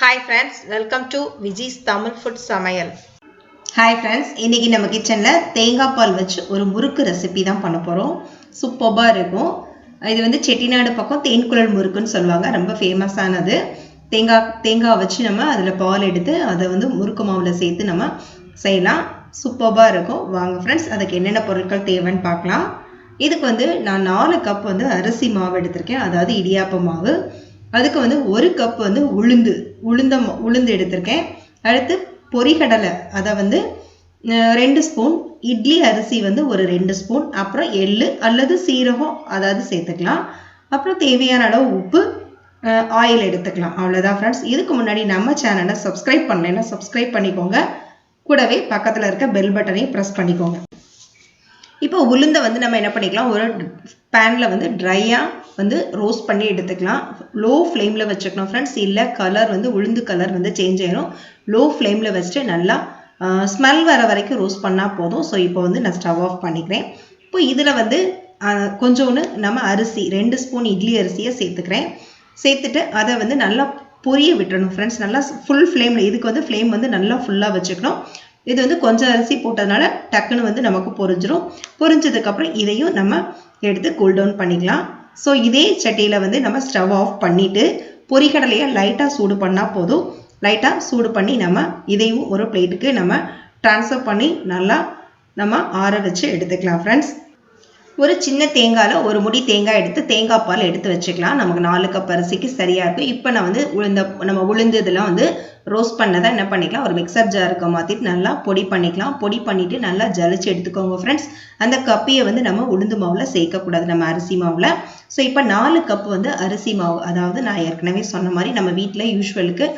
Hi friends welcome to Viji's Tamil food சமையல் hi friends இன்றைக்கி நம்ம கிச்சனில் தேங்காய் பால் வச்சு ஒரு முறுக்கு ரெசிபி தான் பண்ண போகிறோம் சூப்பராக இருக்கும். இது வந்து செட்டிநாடு பக்கம் தேன்குழல் முறுக்குன்னு சொல்லுவாங்க. ரொம்ப ஃபேமஸானது தேங்காய் தேங்காய் வச்சு நம்ம அதில் பால் எடுத்து அதை வந்து முறுக்கு மாவில் சேர்த்து நம்ம செய்யலாம். சூப்பராக இருக்கும். வாங்க ஃப்ரெண்ட்ஸ் அதுக்கு என்னென்ன பொருட்கள் தேவைன்னு பார்க்கலாம். இதுக்கு வந்து நான் நாலு கப் வந்து அரிசி மாவு எடுத்திருக்கேன். அதாவது இடியாப்ப மாவு அதுக்கு வந்து ஒரு கப் வந்து உளுந்து உளுந்த உளுந்து எடுத்திருக்கேன். அடுத்து பொரிகடலை அதை வந்து ரெண்டு ஸ்பூன் இட்லி அரிசி வந்து ஒரு ரெண்டு ஸ்பூன் அப்புறம் எள்ளு அல்லது சீரகம் அதாவது சேர்த்துக்கலாம். அப்புறம் தேவையான அளவு உப்பு ஆயில் எடுத்துக்கலாம். அவ்வளோதான் ஃப்ரெண்ட்ஸ் இதுக்கு முன்னாடி நம்ம சேனலை சப்ஸ்கிரைப் பண்ணலைன்னா சப்ஸ்கிரைப் பண்ணிக்கோங்க. கூடவே பக்கத்தில் இருக்க பெல் பட்டனையும் ப்ரெஸ் பண்ணிக்கோங்க. இப்போ உளுந்தை வந்து நம்ம என்ன பண்ணிக்கலாம் ஒரு பேனில் வந்து ட்ரையாக வந்து ரோஸ்ட் பண்ணி எடுத்துக்கலாம். லோ ஃப்ளேமில் வச்சுக்கணும் ஃப்ரெண்ட்ஸ் இல்லை கலர் வந்து உளுந்து கலர் வந்து சேஞ்ச் ஆயிரும். லோ ஃப்ளேமில் வச்சுட்டு நல்லா ஸ்மெல் வர வரைக்கும் ரோஸ்ட் பண்ணால் போதும். ஸோ இப்போ வந்து நான் ஸ்டவ் ஆஃப் பண்ணிக்கிறேன். இப்போ இதில் வந்து கொஞ்சோன்னு நம்ம அரிசி ரெண்டு ஸ்பூன் இட்லி அரிசியை சேர்த்துக்கிறேன். சேர்த்துட்டு அதை வந்து நல்லா பொரிய விட்டுறணும் ஃப்ரெண்ட்ஸ் நல்லா ஃபுல் ஃப்ளேமில் இதுக்கு வந்து ஃப்ளேம் வந்து நல்லா ஃபுல்லாக வச்சுக்கணும். இது வந்து கொஞ்சம் அரிசி போட்டதுனால டக்குன்னு வந்து நமக்கு பொரிஞ்சிரும். பொரிஞ்சதுக்கப்புறம் இதையும் நம்ம எடுத்து கூல் டவுன் பண்ணிக்கலாம். ஸோ இதே சட்டியில் வந்து நம்ம ஸ்டவ் ஆஃப் பண்ணிவிட்டு பொறிகடலையை லைட்டாக சூடு பண்ணால் போதும். லைட்டாக சூடு பண்ணி நம்ம இதையும் ஒரு பிளேட்டுக்கு நம்ம ட்ரான்ஸ்ஃபர் பண்ணி நல்லா நம்ம ஆற வச்சு எடுத்துக்கலாம் ஃப்ரெண்ட்ஸ் ஒரு சின்ன தேங்காயில் ஒரு முடி தேங்காய் எடுத்து தேங்காய் பால் எடுத்து வச்சுக்கலாம். நமக்கு நாலு கப் அரிசிக்கு சரியாக இருக்கும். இப்போ நான் வந்து உளுந்த நம்ம உளுந்து இதெல்லாம் வந்து ரோஸ்ட் பண்ணதை என்ன பண்ணிக்கலாம்? ஒரு மிக்சர் ஜாருக்கு மாற்றிட்டு நல்லா பொடி பண்ணிக்கலாம். பொடி பண்ணிவிட்டு நல்லா ஜலிச்சு எடுத்துக்கோங்க ஃப்ரெண்ட்ஸ் அந்த கப்பியை வந்து நம்ம உளுந்து மாவில் சேர்க்கக்கூடாது நம்ம அரிசி மாவில். ஸோ இப்போ நாலு கப் வந்து அரிசி மாவு அதாவது நான் ஏற்கனவே சொன்ன மாதிரி நம்ம வீட்டில் யூஸ்வலுக்கு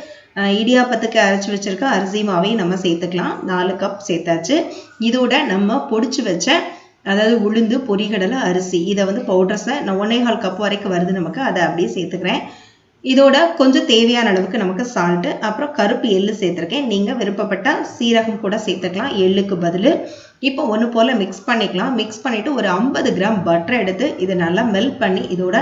இடியாப்பத்துக்கு அரைச்சி வச்சிருக்க அரிசி மாவையும் நம்ம சேர்த்துக்கலாம். நாலு கப் சேர்த்தாச்சு. இதோட நம்ம பொடிச்சு வச்ச அதாவது உளுந்து பொரிகடலை அரிசி. இதை வந்து பவுடர்ஸை நான் ஒன்னே கால் கப் வரைக்கும் வருது நமக்கு. அதை அப்படியே சேர்த்துக்கிறேன். இதோட கொஞ்சம் தேவையான அளவுக்கு நமக்கு சால்ட்டு அப்புறம் கருப்பு எள்ளு சேர்த்துருக்கேன். நீங்கள் விருப்பப்பட்டால் சீரகம் கூட சேர்த்துக்கலாம். எள்ளுக்கு பதில். இப்போ ஒன்று போல் மிக்ஸ் பண்ணிக்கலாம். மிக்ஸ் பண்ணிவிட்டு ஒரு ஐம்பது கிராம் பட்டர் எடுத்து இதை நல்லா மெல்ட் பண்ணி இதோட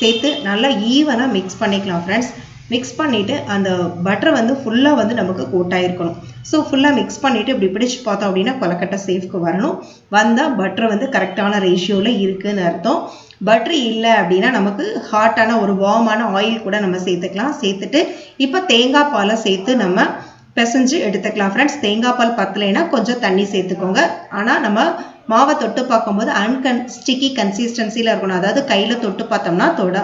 சேர்த்து நல்லா ஈவனாக மிக்ஸ் பண்ணிக்கலாம் ஃப்ரெண்ட்ஸ் மிக்ஸ் பண்ணிவிட்டு அந்த பட்டரை வந்து ஃபுல்லாக வந்து நமக்கு கோட்டாயிருக்கணும் ஸோ ஃபுல்லாக மிக்ஸ் பண்ணிவிட்டு இப்படி பிடிச்சு பார்த்தோம் அப்படின்னா கொலக்கட்டை சேஃப்க்கு வரணும். வந்தால் பட்டர் வந்து கரெக்டான ரேஷியோவில் இருக்குதுன்னு அர்த்தம். பட்டர் இல்லை அப்படின்னா நமக்கு ஹாட்டான ஒரு வார்மான ஆயில் கூட நம்ம சேர்த்துக்கலாம். சேர்த்துட்டு இப்போ தேங்காய் பாலை சேர்த்து நம்ம பிசைஞ்சு எடுத்துக்கலாம். ஃப்ரெண்ட்ஸ் தேங்காய் பால் பத்தலைன்னா கொஞ்சம் தண்ணி சேர்த்துக்கோங்க. ஆனால் நம்ம மாவை தொட்டு பார்க்கும்போது அன்கன் ஸ்டிக்கி கன்சிஸ்டன்சியில் இருக்கணும். அதாவது கையில் தொட்டு பார்த்தோம்னா தொட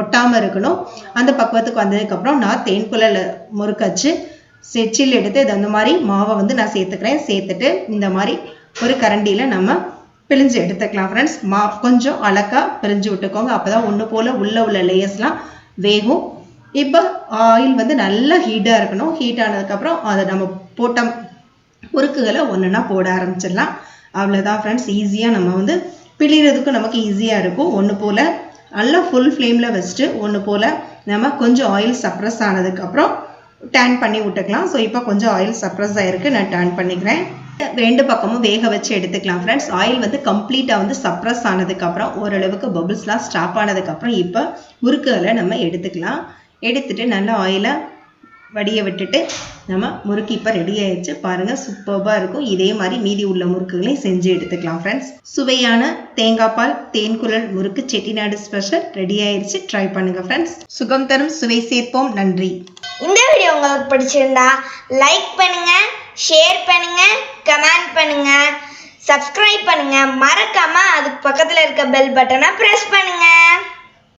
ஒட்டாமல் இருக்கணும். அந்த பக்குவத்துக்கு வந்ததுக்கப்புறம் நான் தேன்குழல் முறுக்கச்சு செச்சில் எடுத்து இது அந்த மாதிரி மாவை வந்து நான் சேர்த்துக்கிறேன். சேர்த்துட்டு இந்த மாதிரி ஒரு கரண்டியில் நம்ம பிழிஞ்சு எடுத்துக்கலாம் ஃப்ரெண்ட்ஸ் மா கொஞ்சம் அழகா பிழிஞ்சு விட்டுக்கோங்க. அப்போ தான் ஒன்று போல் உள்ளே உள்ள லேயர்ஸ்லாம் வேகும். இப்போ ஆயில் வந்து நல்லா ஹீட்டாக இருக்கணும். ஹீட் ஆனதுக்கப்புறம் அதை நம்ம போட்ட முறுக்குகளை ஒன்றுனா போட ஆரம்பிச்சிடலாம். அவ்வளோதான் ஃப்ரெண்ட்ஸ் ஈஸியாக நம்ம வந்து பிழிகிறதுக்கும் நமக்கு ஈஸியாக இருக்கும். ஒன்று போல் நல்லா ஃபுல் ஃப்ளேமில் வச்சுட்டு ஒன்று போல் நம்ம கொஞ்சம் ஆயில் சப்ரஸ் ஆனதுக்கப்புறம் டேன் பண்ணி விட்டுக்கலாம். ஸோ இப்போ கொஞ்சம் ஆயில் சப்ரஸ் ஆகிருக்கு நான் டேன் பண்ணிக்கிறேன். ரெண்டு பக்கமும் வேக வச்சு எடுத்துக்கலாம் ஃப்ரெண்ட்ஸ் ஆயில் வந்து கம்ப்ளீட்டாக வந்து சப்ரஸ் ஆனதுக்கப்புறம் ஓரளவுக்கு பபுள்ஸ்லாம் ஸ்டாப் ஆனதுக்கப்புறம் இப்போ முறுக்குகளை நம்ம எடுத்துக்கலாம். எடுத்துட்டு நல்லா ஆயிலை வடியை விட்டுட்டு நம்ம முறுக்கு இப்போ ரெடி ஆயிடுச்சு. பாருங்கள் சூப்பர்பாக இருக்கும். இதே மாதிரி மீதி உள்ள முறுக்குகளையும் செஞ்சு எடுத்துக்கலாம் ஃப்ரெண்ட்ஸ் சுவையான தேங்காய் பால் தேன்குழல் முறுக்கு செட்டிநாடு ஸ்பெஷல் ரெடி ஆயிடுச்சு. ட்ரை பண்ணுங்க ஃப்ரெண்ட்ஸ் சுகம் தரும் சுவை சேர்ப்போம். நன்றி. இந்த வீடியோ உங்களுக்கு பிடிச்சிருந்தா லைக் பண்ணுங்கள் ஷேர் பண்ணுங்கள் கமெண்ட் பண்ணுங்கள் சப்ஸ்கிரைப் பண்ணுங்கள் மறக்காமல் அதுக்கு பக்கத்தில் இருக்க பெல் பட்டனை ப்ரெஸ் பண்ணுங்கள்